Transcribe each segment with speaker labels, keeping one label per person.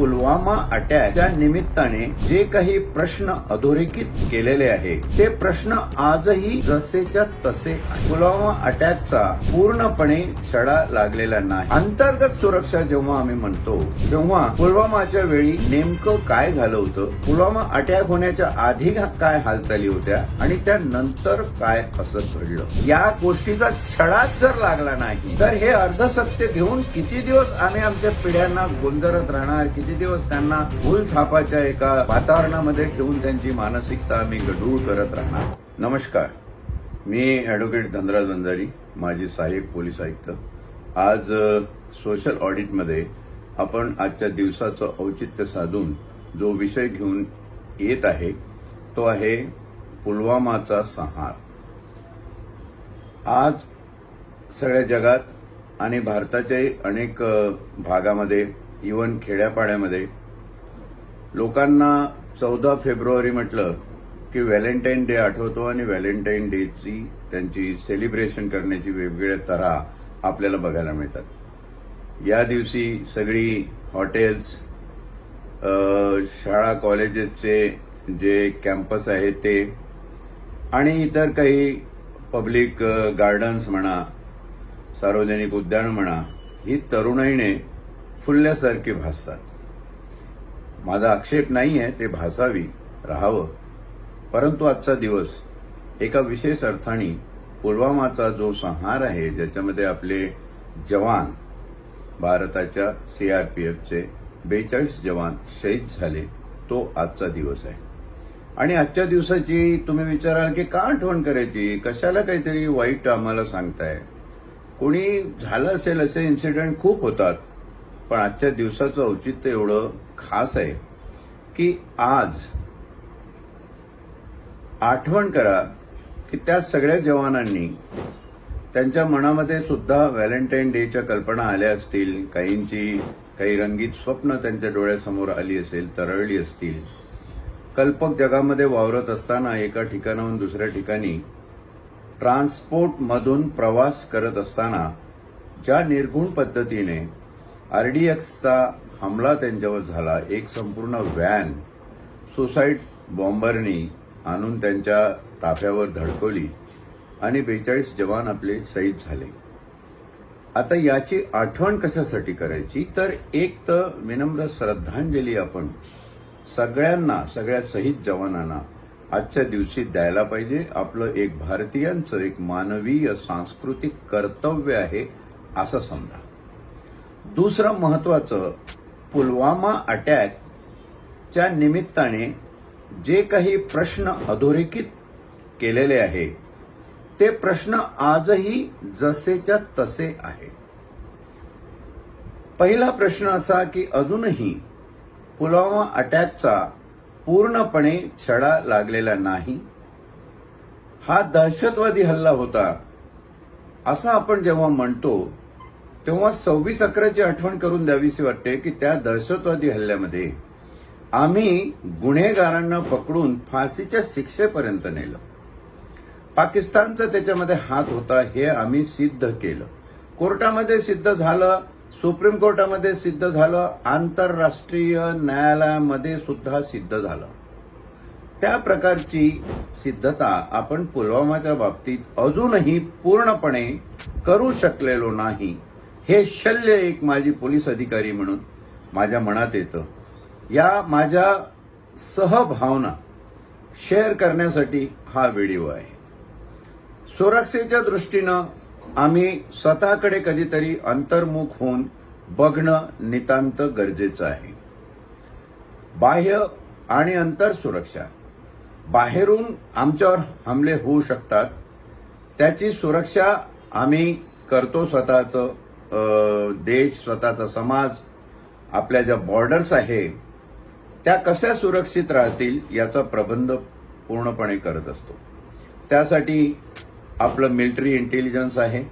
Speaker 1: पुलवामा अटॅकच्या निमित्ताने जे काही प्रश्न अधोरेखित केलेले आहे ते प्रश्न आजही जसेच्या तसे पुलवामा अटॅकचा पूर्णपणे छडा लागलेला नाही. अंतर्गत सुरक्षा जेव्हा आम्ही म्हणतो तेव्हा पुलवामाच्या वेळी नेमकं काय झालं होतं? पुलवामा अटॅक होण्याच्या आधी काय हालचाली होत्या आणि त्यानंतर काय असं घडलं? या गोष्टीचा छडाच जर लागला नाही तर हे अर्धसत्य घेऊन किती दिवस आम्ही आमच्या पिढ्यांना गोंधळत राहणार किती दिवस त्यांना भूल छापाच्या एका वातावरणामध्ये ठेवून त्यांची मानसिकता आम्ही गढूळ करत राहणार. नमस्कार. मी ऍडव्होकेट धनराज वंजारी माजी सहाय्यक पोलीस आयुक्त. आज सोशल ऑडिटमध्ये आपण आजच्या दिवसाचं औचित्य साधून जो विषय घेऊन येत आहे तो आहे पुलवामाचा संहार. आज सगळ्या जगात आणि भारताच्याही अनेक भागामध्ये इवन खेड्यापाड्यामध्ये. लोकांना चौदा फेब्रुवारी म्हटलं की व्हॅलेंटाईन डे आठवतो आणि व्हॅलेंटाईन डेची त्यांची सेलिब्रेशन करण्याची वेगवेगळ्या तऱ्हा आपल्याला बघायला मिळतात. या दिवशी सगळी हॉटेल्स शाळा कॉलेजेसचे जे कॅम्पस आहेत ते आणि इतर काही पब्लिक गार्डन्स म्हणा सार्वजनिक उद्यानं म्हणा ही तरुणाईने फुलल्यासारखे भासतात. माझा आक्षेप नाही आहे ते भासावी राहावं. परंतु आजचा दिवस एका विशेष अर्थाने पुलवामाचा जो संहार आहे ज्याच्यामध्ये आपले जवान भारताच्या सीआरपीएफचे बेचाळीस जवान शहीद झाले तो आजचा दिवस आहे. आणि आजच्या दिवसाची तुम्ही विचाराल की का आठवण करायची? कशाला काहीतरी वाईट आम्हाला सांगताय? कोणी झालं असेल असे इन्सिडेंट खूप होतात. पण आजच्या दिवसाचं औचित्य एवढं खास आहे की आज आठवण करा की त्या सगळ्या जवानांनी त्यांच्या मनामध्ये सुद्धा व्हॅलेंटाईन डेच्या कल्पना आल्या असतील. काहींची काही रंगीत स्वप्न त्यांच्या डोळ्यासमोर आली असेल तरळली असतील. कल्पक जगामध्ये वावरत असताना एका ठिकाणाहून दुसऱ्या ठिकाणी ट्रान्सपोर्टमधून प्रवास करत असताना ज्या निर्गुण पद्धतीने आरडीएक्सचा हमला त्यांच्यावर झाला. एक संपूर्ण व्हॅन सुसाईड बॉम्बरनी आणून त्यांच्या ताफ्यावर धडकवली आणि बेचाळीस जवान आपले शहीद झाले. आता याची आठवण कशासाठी करायची? तर एक तर विनम्र श्रद्धांजली आपण सगळ्यांना सगळ्या शहीद जवानांना आजच्या दिवशी द्यायला पाहिजे. आपलं एक भारतीयांचं एक मानवीय सांस्कृतिक कर्तव्य आहे असं समजा. दुसरं महत्वाचं पुलवामा अटॅकच्या निमित्ताने जे काही प्रश्न अधोरेखित केलेले आहे ते प्रश्न आजही जसेच्या तसे आहे. पहिला प्रश्न असा की अजूनही पुलवामा अटॅकचा पूर्णपणे छडा लागलेला नाही. हा दहशतवादी हल्ला होता असं आपण जेव्हा म्हणतो तेव्हा सव्वीस अकराची आठवण करून द्यावीशी वाटते की त्या दहशतवादी हल्ल्यामध्ये आम्ही गुन्हेगारांना पकडून फाशीच्या शिक्षेपर्यंत नेलं. पाकिस्तानचा त्याच्यामध्ये हात होता हे आम्ही सिद्ध केलं. कोर्टामध्ये सिद्ध झालं सुप्रीम कोर्टामध्ये सिद्ध झालं आंतरराष्ट्रीय न्यायालयामध्ये सुद्धा सिद्ध झालं. त्या प्रकारची सिद्धता आपण पुलवामाच्या बाबतीत अजूनही पूर्णपणे करू शकलेलो नाही. हे शल्य एक माझी पोलीस अधिकारी म्हणून माझ्या मनात येतं. या माझ्या सहभावना शेअर करण्यासाठी हा व्हिडिओ आहे. सुरक्षेच्या दृष्टीनं आम्ही स्वतःकडे कधीतरी अंतर्मुख होऊन बघणं नितांत गरजेचं आहे. बाह्य आणि अंतर सुरक्षा. बाहेरून आमच्यावर हमले होऊ शकतात. त्याची सुरक्षा आम्ही करतो स्वतःचं. देश स्वतःचा समाज आपल्या ज्या बॉर्डर्स आहे त्या कशा सुरक्षित राहतील याचा प्रबंध पूर्णपणे करत असतो. त्यासाठी आपलं मिलिटरी इंटेलिजन्स आहे.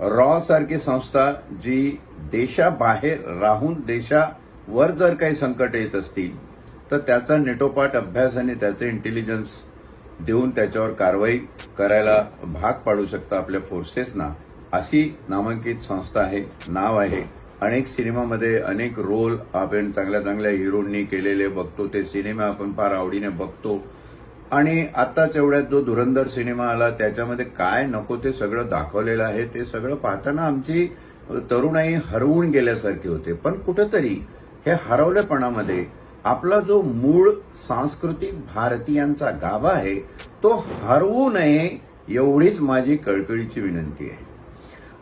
Speaker 1: रॉ सारखी संस्था जी देशाबाहेर राहून देशावर जर काही संकट येत असतील तर त्याचा नेटोपाट अभ्यास आणि त्याचे इंटेलिजन्स देऊन त्याच्यावर कारवाई करायला भाग पाडू शकतं आपल्या फोर्सेसना अशी नामांकित संस्था आहे नाव आहे. अनेक सिनेमामध्ये अनेक रोल आपण चांगल्या चांगल्या हिरोनी केलेले बघतो. ते सिनेमा आपण फार आवडीने बघतो. आणि आत्ताच एवढ्यात जो धुरंधर सिनेमा आला त्याच्यामध्ये काय नको ते सगळं दाखवलेलं आहे ते सगळं पाहताना आमची तरुणाई हरवून गेल्यासारखी होते. पण कुठंतरी हे हरवल्यापणामध्ये आपला जो मूळ सांस्कृतिक भारतीयांचा गाभा आहे तो हरवू नये एवढीच माझी कळकळीची विनंती आहे.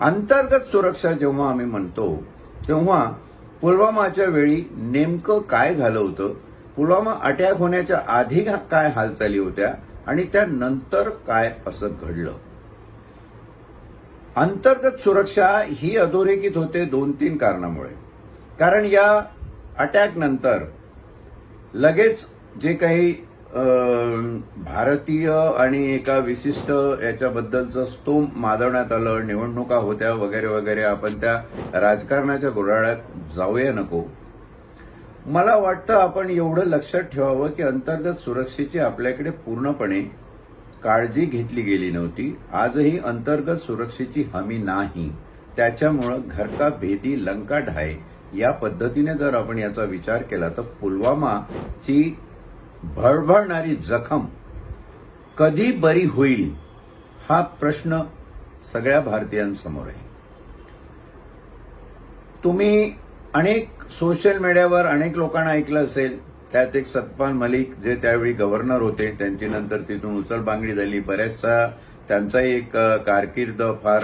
Speaker 1: अंतर्गत सुरक्षा जेव्हा आम्ही म्हणतो तेव्हा पुलवामाच्या वेळी नेमकं काय झालं होतं पुलवामा अटॅक होण्याच्या आधी काय हालचाली होत्या आणि त्यानंतर काय असं घडलं. अंतर्गत सुरक्षा ही अधोरेखित होते दोन तीन कारणामुळे. कारण या अटॅक नंतर लगेच जे काही भारतीय आणि एका विशिष्ट याच्याबद्दलचं स्तोम माजवण्यात आलं निवडणुका होत्या वगैरे वगैरे आपण त्या राजकारणाच्या घोटाळ्यात जाऊया नको. मला वाटतं आपण एवढं लक्षात ठेवावं की अंतर्गत सुरक्षेची आपल्याकडे पूर्णपणे काळजी घेतली गेली नव्हती. आजही अंतर्गत सुरक्षेची हमी नाही. त्याच्यामुळं घरका भेदी लंका ढाय या पद्धतीने जर आपण याचा विचार केला तर पुलवामाची भळभळणारी जखम कधी बरी होईल हा प्रश्न सगळ्या भारतीयांसमोर आहे. तुम्ही अनेक सोशल मीडियावर अनेक लोकांना ऐकलं असेल त्यात एक सतपाल मलिक जे त्यावेळी गव्हर्नर होते त्यांची नंतर तिथून उचलबांगडी झाली. बऱ्याचशा त्यांचाही एक कारकीर्द फार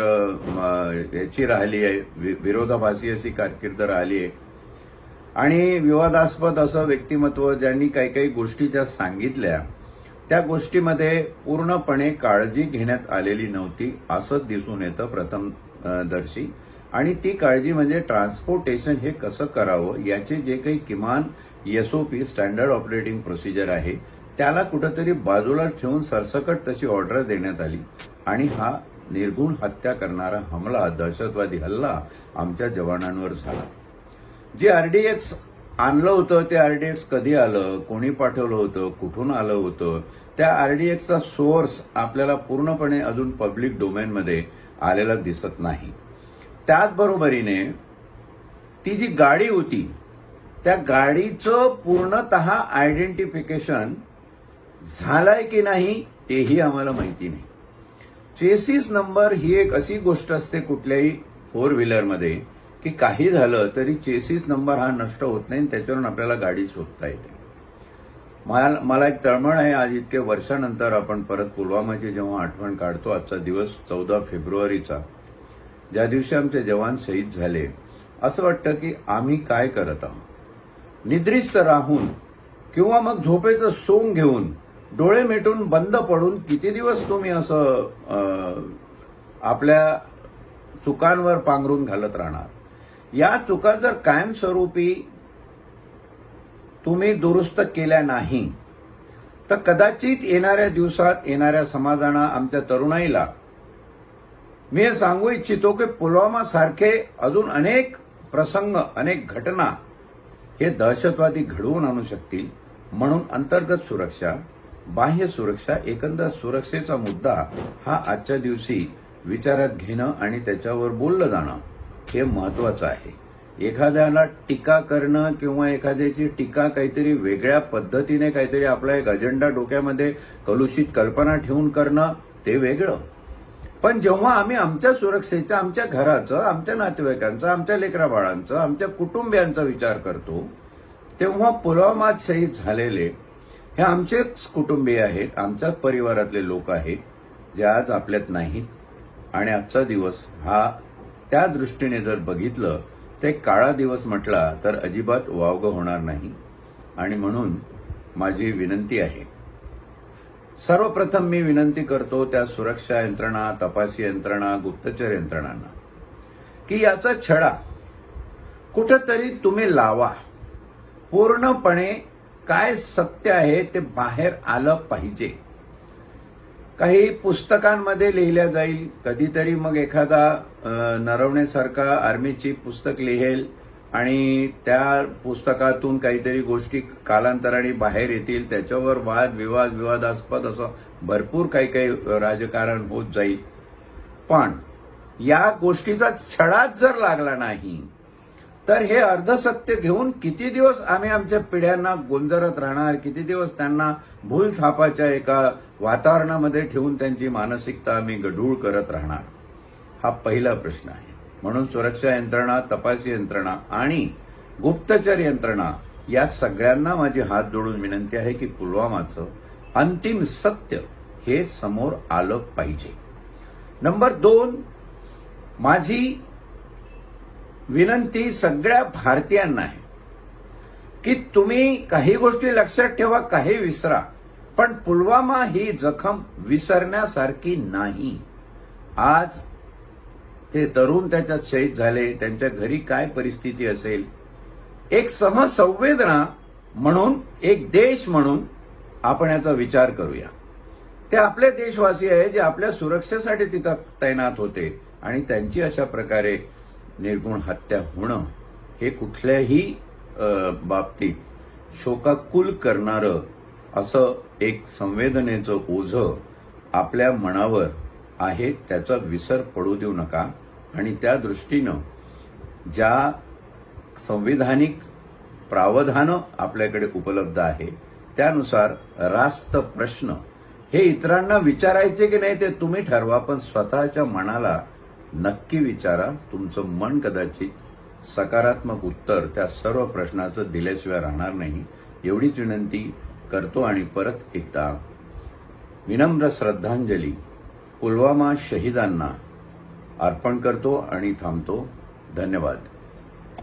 Speaker 1: याची राहिली आहे. वि- विरोधाभासी अशी कारकीर्द राहिली आहे. आणि विवादास्पद असं व्यक्तिमत्व ज्यांनी काही काही गोष्टी ज्या सांगितल्या त्या गोष्टीमध्ये पूर्णपणे काळजी घेण्यात आलेली नव्हती असं दिसून येतं प्रथमदर्शी आणि ती काळजी म्हणजे ट्रान्सपोर्टेशन हे कसं करावं याचे जे काही किमान एसओपी स्टँडर्ड ऑपरेटिंग प्रोसिजर आहे त्याला कुठंतरी बाजूला ठेवून सरसकट तशी ऑर्डर देण्यात आली. आणि हा निर्गुण हत्या करणारा हमला दहशतवादी हल्ला आमच्या जवानांवर झाला. जे आरडीएक्स आणलं होतं ते आरडीएक्स कधी आलं कोणी पाठवलं होतं कुठून आलं होतं त्या आरडीएक्सचा सोर्स आपल्याला पूर्णपणे अजून पब्लिक डोमेनमध्ये आलेला दिसत नाही. त्याचबरोबरीने ती जी गाडी होती त्या गाडीचं पूर्णतः आयडेंटिफिकेशन झालंय की नाही तेही आम्हाला माहिती नाही. चेसिस नंबर ही एक अशी गोष्ट असते कुठल्याही फोर व्हीलरमध्ये की काही झालं तरी चेसिस नंबर हा नष्ट होत नाही त्याच्यावरून आपल्याला गाडी शोधता येते. मला मला एक तळमळ आहे आज इतक्या वर्षानंतर आपण परत पुलवामाची जेव्हा आठवण काढतो आजचा दिवस चौदा फेब्रुवारीचा ज्या दिवशी आमचे जवान शहीद झाले असं वाटतं की आम्ही काय करत आहोत. निद्रिस्त राहून किंवा मग झोपेचं सोंग घेऊन डोळे मिटून बंद पडून किती दिवस तुम्ही असं आपल्या चुकांवर पांघरून घालत राहणार? या चुका जर कायमस्वरूपी तुम्ही दुरुस्त केल्या नाही तर कदाचित येणाऱ्या दिवसात येणाऱ्या समाजाना आमच्या तरुणाईला मी हे सांगू इच्छितो की पुलवामा सारखे अजून अनेक प्रसंग अनेक घटना हे दहशतवादी घडवून आणू शकतील. म्हणून अंतर्गत सुरक्षा बाह्य सुरक्षा एकंदर सुरक्षेचा मुद्दा हा आजच्या दिवशी विचारात घेणं आणि त्याच्यावर बोललं जाणं. हे महत्वाचं आहे. एखाद्याला टीका करणं किंवा एखाद्याची टीका काहीतरी वेगळ्या पद्धतीने काहीतरी आपला एक अजेंडा डोक्यामध्ये कलुषित कल्पना ठेवून करणं ते वेगळं. पण जेव्हा आम्ही आमच्या सुरक्षेचं आमच्या घराचं आमच्या नातेवाईकांचं आमच्या लेकराबाळांचं आमच्या कुटुंबियांचा विचार करतो तेव्हा पुलवामात शहीद झालेले हे आमचेच कुटुंबीय आहेत आमच्याच परिवारातले लोक आहेत जे आज आपल्यात नाहीत. आणि आजचा दिवस हा त्या दृष्टीने जर बघितलं ते काळा दिवस म्हटला तर अजिबात वावग होणार नाही. आणि म्हणून माझी विनंती आहे. सर्वप्रथम मी विनंती करतो त्या सुरक्षा यंत्रणा तपासी यंत्रणा गुप्तचर यंत्रणांना की याचा छडा कुठंतरी तुम्ही लावा. पूर्णपणे काय सत्य आहे ते बाहेर आलं पाहिजे. काही पुस्तकांमध्ये लिहिल्या जाईल. कधीतरी मग एखादा नरवणेसारखा नरवण्यासारखा पुस्तक लिहेल आणि त्या पुस्तकातून काहीतरी गोष्टी कालांतराने बाहेर येतील. त्याच्यावर वाद विवाद विवादास्पद असं भरपूर काही काही राजकारण होत जाईल. पण या गोष्टीचा छडाच जर लागला नाही तर हे अर्धसत्य घेऊन किती दिवस आम्ही आमच्या पिढ्यांना गोंजरत राहणार? किती दिवस त्यांना भूल थापाच्या एका वातावरणामध्ये ठेवून त्यांची मानसिकता आम्ही गढूळ करत राहणार? हा पहिला प्रश्न आहे. म्हणून सुरक्षा यंत्रणा तपासी यंत्रणा आणि गुप्तचर यंत्रणा या सगळ्यांना माझी हात जोडून विनंती आहे की पुलवामाचं अंतिम सत्य हे समोर आलं पाहिजे. नंबर दोन माझी विनंती सगळ्या भारतीयांना आहे. की तुम्ही काही गोष्टी लक्षात ठेवा काही विसरा. पण पुलवामा ही जखम विसरण्यासारखी नाही. आज ते तरुण त्याच्यात शहीद झाले त्यांच्या घरी काय परिस्थिती असेल? एक सहसंवेदना म्हणून एक देश म्हणून आपण याचा विचार करूया. ते आपले देशवासी आहे जे आपल्या सुरक्षेसाठी तिथं तैनात होते आणि त्यांची अशा प्रकारे निर्गुण हत्या होणं हे कुठल्याही बाबतीत शोकाकुल करणारं असं एक संवेदनेचं ओझं आपल्या मनावर आहे त्याचा विसर पडू देऊ नका. आणि त्या दृष्टीनं ज्या संविधानिक प्रावधानं आपल्याकडे उपलब्ध आहे त्यानुसार रास्त प्रश्न हे इतरांना विचारायचे की नाही ते तुम्ही ठरवा पण स्वतःच्या मनाला नक्की विचारा. तुमचं मन कदाचित सकारात्मक उत्तर त्या सर्व प्रश्नाचं दिल्याशिवाय राहणार नाही. एवढीच विनंती करतो आणि परत एकदा विनम्र श्रद्धांजली पुलवामा शहीदांना अर्पण करतो आणि थांबतो. धन्यवाद.